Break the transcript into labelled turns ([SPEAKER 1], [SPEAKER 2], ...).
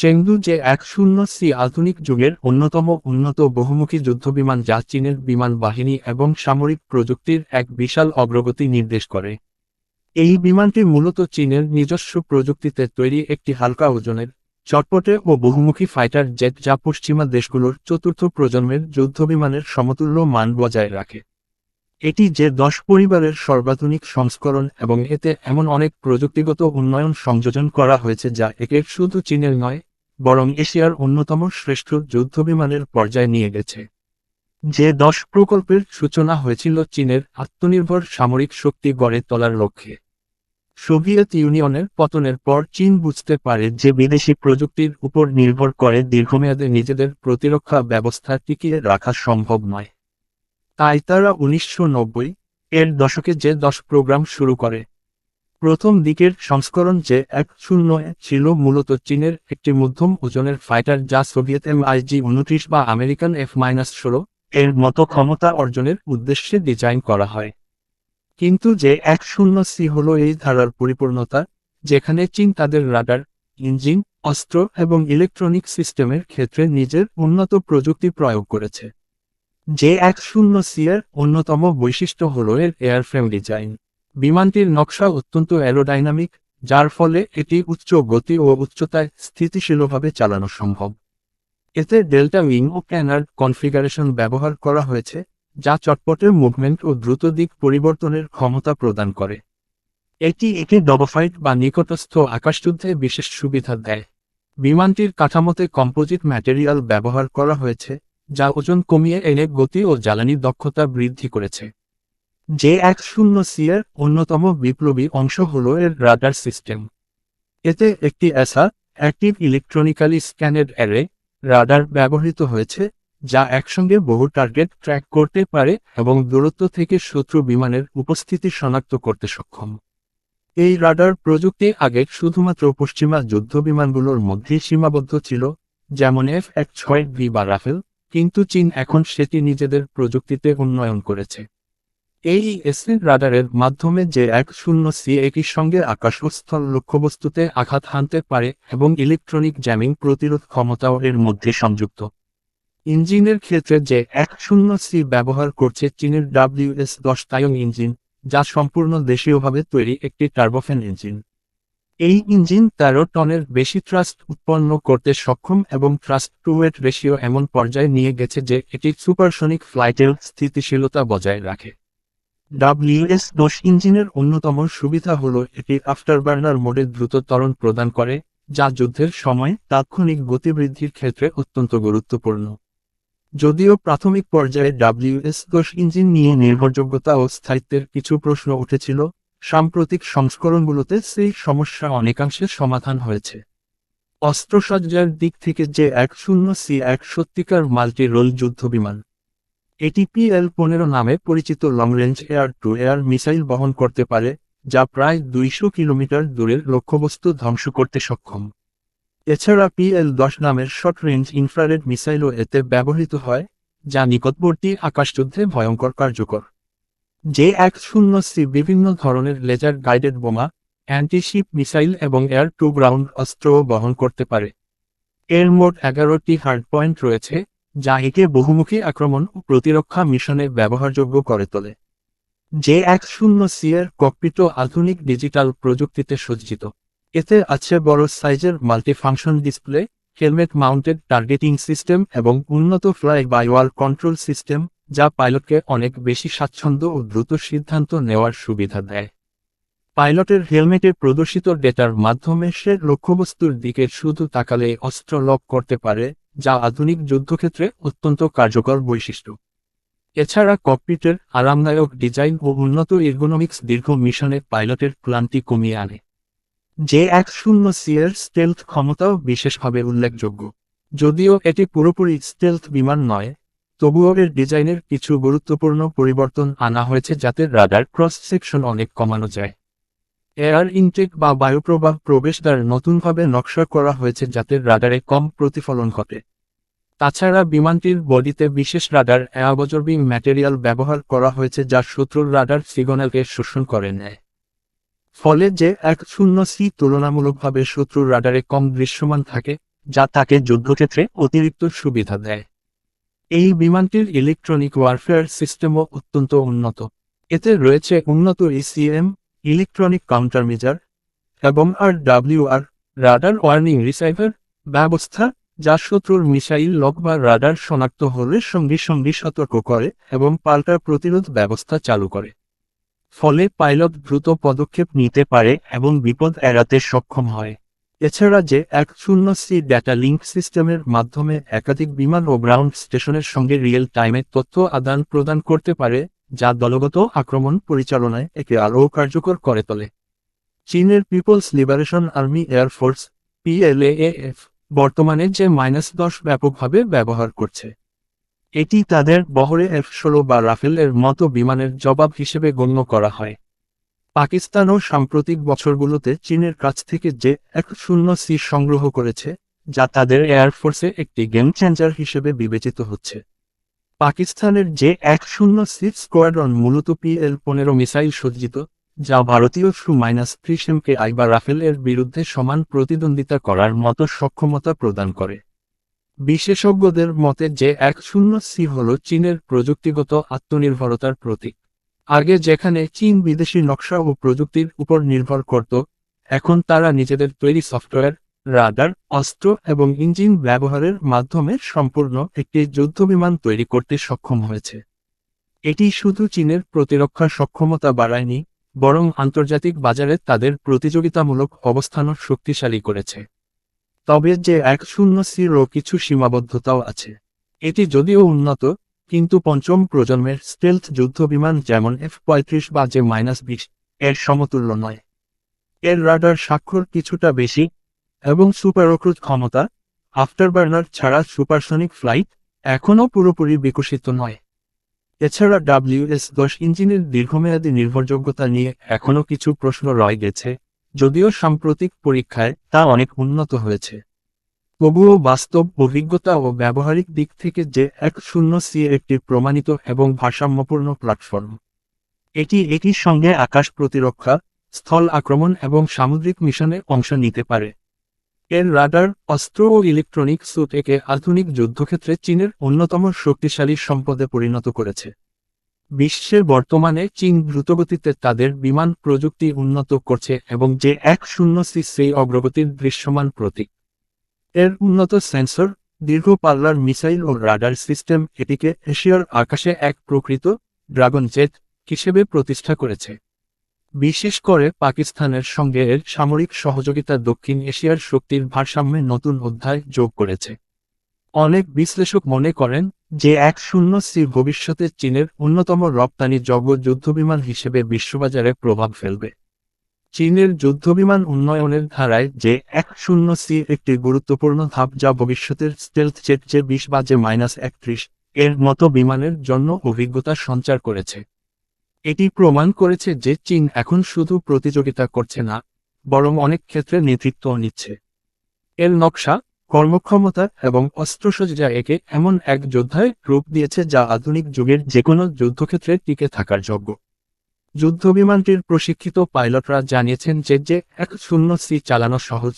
[SPEAKER 1] Chengdu যে এক শূন্য সি আধুনিক যুগের অন্যতম উন্নত বহুমুখী যুদ্ধবিমান যা চীনের বিমান বাহিনী এবং সামরিক প্রযুক্তির এক বিশাল অগ্রগতি নির্দেশ করে। এই বিমানটি মূলত চীনের নিজস্ব প্রযুক্তিতে তৈরি একটি হালকা ওজনের, চটপটে ও বহুমুখী ফাইটার জেট যা পশ্চিমা দেশগুলোর চতুর্থ প্রজন্মের যুদ্ধবিমানের সমতুল্য মান বজায় রাখে। এটি যে দশ পরিবারের সর্বাধুনিক সংস্করণ এবং এতে এমন অনেক প্রযুক্তিগত উন্নয়ন সংযোজন করা হয়েছে যা একে শুধু চীনের নয় বরং এশিয়ার অন্যতম শ্রেষ্ঠ যুদ্ধবিমানের পর্যায়ে নিয়ে গেছে। যে দশ প্রকল্পের সূচনা হয়েছিল চীনের আত্মনির্ভর সামরিক শক্তি গড়ে তোলার লক্ষ্যে। সোভিয়েত ইউনিয়নের পতনের পর চীন বুঝতে পারে যে বিদেশি প্রযুক্তির উপর নির্ভর করে দীর্ঘমেয়াদে নিজেদের প্রতিরক্ষা ব্যবস্থা টিকিয়ে রাখা সম্ভব নয়। তাই তারা উনিশশো নব্বই এর দশকে যে দশ প্রোগ্রাম শুরু করে প্রথম দিকের সংস্করণ যে এক শূন্য ছিল মূলত চীনের একটি মধ্যম ওজনের ফাইটার যা সোভিয়েত এম এমআইজি উনত্রিশ বা আমেরিকান এফ মাইনাস ষোলো এর মতো ক্ষমতা অর্জনের উদ্দেশ্যে ডিজাইন করা হয়। কিন্তু যে এক শূন্য সি হল এই ধারার পরিপূর্ণতা, যেখানে চীন তাদের রাডার, ইঞ্জিন, অস্ত্র এবং ইলেকট্রনিক সিস্টেমের ক্ষেত্রে নিজের উন্নত প্রযুক্তি প্রয়োগ করেছে। যে এক শূন্য সি এর অন্যতম বৈশিষ্ট্য হল এর এয়ারফ্রেম ডিজাইন। বিমানটির নকশা অত্যন্ত অ্যারোডাইনামিক যার ফলে এটি উচ্চ গতি ও উচ্চতায় স্থিতিশীলভাবে চালানো সম্ভব। এতে ডেল্টা উইং ও ক্যানার কনফিগারেশন ব্যবহার করা হয়েছে, যা চটপটের মুভমেন্ট ও দ্রুত দিক পরিবর্তনের ক্ষমতা প্রদান করে। এটি একে ডবফাইট বা নিকটস্থ আকাশযুদ্ধে বিশেষ সুবিধা দেয়। বিমানটির কাঠামোতে কম্পোজিট ম্যাটেরিয়াল ব্যবহার করা হয়েছে, যা ওজন কমিয়ে এনে গতি ও জ্বালানি দক্ষতা বৃদ্ধি করেছে। যে এক শূন্য সি এর অন্যতম বিপ্লবী অংশ হল এর রাডার সিস্টেম। এতে একটি অ্যাসা active electronically scanned array radar ব্যবহৃত হয়েছে, যা একসঙ্গে বহু টার্গেট ট্র্যাক করতে পারে এবং দূরত্ব থেকে শত্রু বিমানের উপস্থিতি শনাক্ত করতে সক্ষম। এই রাডার প্রযুক্তি আগে শুধুমাত্র পশ্চিমা যুদ্ধ বিমানগুলোর মধ্যে সীমাবদ্ধ ছিল, যেমন এফ এক ছয় ভি বা রাফেল, কিন্তু চীন এখন সেটি নিজেদের প্রযুক্তিতে উন্নয়ন করেছে। এই এসএন রাডারের মাধ্যমে যে এক শূন্য সি একই সঙ্গে আকাশ ও স্থল লক্ষ্যবস্তুতে আঘাত হানতে পারে এবং ইলেকট্রনিক জ্যামিং প্রতিরোধ ক্ষমতাও এর মধ্যে সংযুক্ত। ইঞ্জিনের ক্ষেত্রে যে এক শূন্য সি ব্যবহার করছে চীনের ডাব্লিউএস দশ তায়ং ইঞ্জিন, যা সম্পূর্ণ দেশীয়ভাবে তৈরি একটি টার্বোফ্যান ইঞ্জিন। এই ইঞ্জিন তেরো টনের বেশি ট্রাস্ট উৎপন্ন করতে সক্ষম এবং ট্রাস্ট টু ওয়েট রেশিও এমন পর্যায়ে নিয়ে গেছে যে এটি সুপারসনিক ফ্লাইটের স্থিতিশীলতা বজায় রাখে। ডাব্লিউএস দশ ইঞ্জিনের অন্যতম সুবিধা হল এটি আফটারবার্নার মোডে দ্রুত ত্বরণ প্রদান করে, যা যুদ্ধের সময় তাৎক্ষণিক গতিবৃদ্ধির ক্ষেত্রে অত্যন্ত গুরুত্বপূর্ণ। যদিও প্রাথমিক পর্যায়ে ডাব্লিউএস দশ ইঞ্জিন নিয়ে নির্ভরযোগ্যতা ও স্থায়িত্বের কিছু প্রশ্ন উঠেছিল, সাম্প্রতিক সংস্করণগুলোতে সেই সমস্যা অনেকাংশে সমাধান হয়েছে। অস্ত্রসজ্জার দিক থেকে যে এক শূন্য সি এক সত্যিকার মাল্টি রোল যুদ্ধবিমান। এটি পিএল পনেরো নামে পরিচিত long range air to air missile বহন করতে পারে, যা প্রায় দুইশো কিলোমিটার দূরের লক্ষ্যবস্তু ধ্বংস করতে সক্ষম। এছাড়া পিএল দশ নামের শর্ট রেঞ্জ ইনফ্রারেড মিসাইলও এতে ব্যবহৃত হয়, যা নিকটবর্তী আকাশযুদ্ধে ভয়ঙ্কর কার্যকর। যে এক শূন্য সি বিভিন্ন ধরনের লেজার গাইডেড বোমা অ্যান্টিশিপ মিসাইল এবং এয়ার টু গ্রাউন্ড অস্ত্রও বহন করতে পারে। এর মোট এগারোটি হার্ড পয়েন্ট রয়েছে যা একে বহুমুখী আক্রমণ ও প্রতিরক্ষা মিশনে ব্যবহারযোগ্য করে তোলে। যে এক শূন্য সি এর ককপিটও আধুনিক ডিজিটাল প্রযুক্তিতে সজ্জিত। এতে আছে বড় সাইজের multifunction display, helmet mounted targeting system এবং উন্নত fly by wire control system, যা পাইলটকে অনেক বেশি স্বাচ্ছন্দ্য ও দ্রুত সিদ্ধান্ত নেওয়ার সুবিধা দেয়। পাইলটের হেলমেটে প্রদর্শিত ডেটার মাধ্যমে সে লক্ষ্যবস্তুর দিকে শুধু তাকালে অস্ত্র লক করতে পারে যা আধুনিক যুদ্ধক্ষেত্রে অত্যন্ত কার্যকর বৈশিষ্ট্য। এছাড়া ককপিটের আরামদায়ক ডিজাইন ও উন্নত ইর্গোনমিক্স দীর্ঘ মিশনে পাইলটের ক্লান্তি কমিয়ে আনে। যে এক শূন্য সি এর স্টেলথ ক্ষমতাও বিশেষভাবে উল্লেখযোগ্য। যদিও এটি পুরোপুরি স্টেলথ বিমান নয়, তবুও এর ডিজাইনের কিছু গুরুত্বপূর্ণ পরিবর্তন আনা হয়েছে যাতে রাডার ক্রস সেকশন অনেক কমানো যায়। এয়ার ইনটেক বা বায়ুপ্রবাহ প্রবেশদ্বার নতুনভাবে নকশা করা হয়েছে যাতে রাডারে কম প্রতিফলন ঘটে। তাছাড়া বিমানটির বডিতে বিশেষ রাডার, অ্যাবজর্বিং ম্যাটেরিয়াল ব্যবহার করা হয়েছে যা শত্রুর রাডার সিগন্যালকে শোষণ করে নেয়। ফলে যে এক শূন্য সি তুলনামূলকভাবে শত্রুর রাডারে কম দৃশ্যমান থাকে, যা তাকে যুদ্ধক্ষেত্রে অতিরিক্ত সুবিধা দেয়। এই বিমানটির ইলেকট্রনিক ওয়ারফেয়ার সিস্টেমও অত্যন্ত উন্নত। এতে রয়েছে উন্নত ইসিএম ইলেকট্রনিক কাউন্টারমেজার এবং R WR radar warning receiver ব্যবস্থা, যা শত্রুর মিসাইল লক বা রাডার শনাক্ত হলে সঙ্গে সঙ্গে সতর্ক করে এবং পাল্টা প্রতিরোধ ব্যবস্থা চালু করে। ফলে পাইলট দ্রুত পদক্ষেপ নিতে পারে এবং বিপদ এড়াতে সক্ষম হয়। এছাড়া যে এক শূন্য সি ডেটা লিঙ্ক সিস্টেমের মাধ্যমে একাধিক বিমান ও গ্রাউন্ড স্টেশনের সঙ্গে রিয়েল টাইমে তথ্য আদান প্রদান করতে পারে যা দলগত আক্রমণ পরিচালনায় একে আরও কার্যকর করে তোলে। চীনের People's liberation army air force PLAAF বর্তমানে যে মাইনাস দশ ব্যাপকভাবে ব্যবহার করছে। এটি তাদের বহরে এফ ষোলো বা রাফেলের মতো বিমানের জবাব হিসেবে গণ্য করা হয়। পাকিস্তানও সাম্প্রতিক বছরগুলোতে চীনের কাছ থেকে যে এক শূন্য সি সংগ্রহ করেছে, যা তাদের এয়ারফোর্সে একটি গেম চেঞ্জার হিসেবে বিবেচিত হচ্ছে। পাকিস্তানের যে এক শূন্য সি স্কোয়াড্রন মূলত পিএল পনেরো মিসাইল সজ্জিত, যা ভারতীয় সু মাইনাস ত্রিশ আই বা রাফেল এর বিরুদ্ধে সমান প্রতিদ্বন্দ্বিতা করার মতো সক্ষমতা প্রদান করে। বিশেষজ্ঞদের মতে যে এক শূন্য সি হল চীনের প্রযুক্তিগত আত্মনির্ভরতার প্রতীক। আগে যেখানে চীন বিদেশি নকশা ও প্রযুক্তির উপর নির্ভর করত, এখন তারা নিজেদের তৈরি সফটওয়্যার রাডার, অস্ত্র এবং ইঞ্জিন ব্যবহারের মাধ্যমে সম্পূর্ণ একটি যুদ্ধবিমান তৈরি করতে সক্ষম হয়েছে। এটি শুধু চীনের প্রতিরক্ষা সক্ষমতা বাড়ায়নি, বরং আন্তর্জাতিক বাজারে তাদের প্রতিযোগিতামূলক অবস্থানও শক্তিশালী করেছে। তবে যে এক শূন্য সিরও কিছু সীমাবদ্ধতাও আছে, এটি যদিও উন্নত, কিন্তু পঞ্চম প্রজন্মের স্টেলথ যুদ্ধবিমান যেমন এফ পঁয়ত্রিশ বা যে মাইনাস বিশ, এর সমতুল্য নয়। এর রাডার স্বাক্ষর কিছুটা বেশি এবং সুপারক্রুজ ক্ষমতা আফটারবার্নার ছাড়া সুপারসনিক ফ্লাইট এখনও পুরোপুরি বিকশিত নয়। এছাড়া ডাব্লিউএস দশ ইঞ্জিনের দীর্ঘমেয়াদী নির্ভরযোগ্যতা নিয়ে এখনও কিছু প্রশ্ন রয়ে গেছে, যদিও সাম্প্রতিক পরীক্ষায় তা অনেক উন্নত হয়েছে। তবুও বাস্তব অভিজ্ঞতা ও ব্যবহারিক দিক থেকে যে এক শূন্য সি একটি প্রমাণিত এবং ভারসাম্যপূর্ণ প্ল্যাটফর্ম। এটি এটির সঙ্গে আকাশ প্রতিরক্ষা, স্থল আক্রমণ এবং সামুদ্রিক মিশনে অংশ নিতে পারে। এর রাডার, অস্ত্র ও ইলেকট্রনিক সুট একে আধুনিক যুদ্ধক্ষেত্রে চীনের অন্যতম শক্তিশালী সম্পদে পরিণত করেছে। বিশ্বের বর্তমানে চীন দ্রুতগতিতে তাদের বিমান প্রযুক্তি উন্নত করছে এবং যে এক শূন্য সি সেই অগ্রগতির দৃশ্যমান প্রতীক। এর উন্নত সেন্সর, দীর্ঘ পাল্লার মিসাইল ও রাডার সিস্টেম এটিকে এশিয়ার আকাশে এক প্রকৃত ড্রাগন জেট হিসেবে প্রতিষ্ঠা করেছে। বিশেষ করে পাকিস্তানের সঙ্গে এর সামরিক সহযোগিতা দক্ষিণ এশিয়ার শক্তির ভারসাম্যে নতুন অধ্যায় যোগ করেছে। অনেক বিশ্লেষক মনে করেন যে এক শূন্য সি ভবিষ্যতে চীনের অন্যতম রপ্তানি জগৎ যুদ্ধবিমান হিসেবে বিশ্ববাজারে প্রভাব ফেলবে। চীনের যুদ্ধবিমান উন্নয়নের ধারায় যে এক শূন্য সি একটি গুরুত্বপূর্ণ ধাপ যা ভবিষ্যতের স্টেলথ জেট যে বিশ বাজে মাইনাস একত্রিশ এর মতো বিমানের জন্য অভিজ্ঞতা সঞ্চার করেছে। এটি প্রমাণ করেছে যে চীন এখন শুধু প্রতিযোগিতা করছে না, বরং অনেক ক্ষেত্রে নেতৃত্ব নিচ্ছে। এর নকশা, কর্মক্ষমতা এবং অস্ত্রসজ্জা একে এমন এক যোদ্ধায় রূপ দিয়েছে যা আধুনিক যুগের যে কোনো যুদ্ধক্ষেত্রে টিকে থাকার যোগ্য। যুদ্ধবিমানটির প্রশিক্ষিত পাইলটরা জানিয়েছেন যে যে এক শূন্য সি চালানো সহজ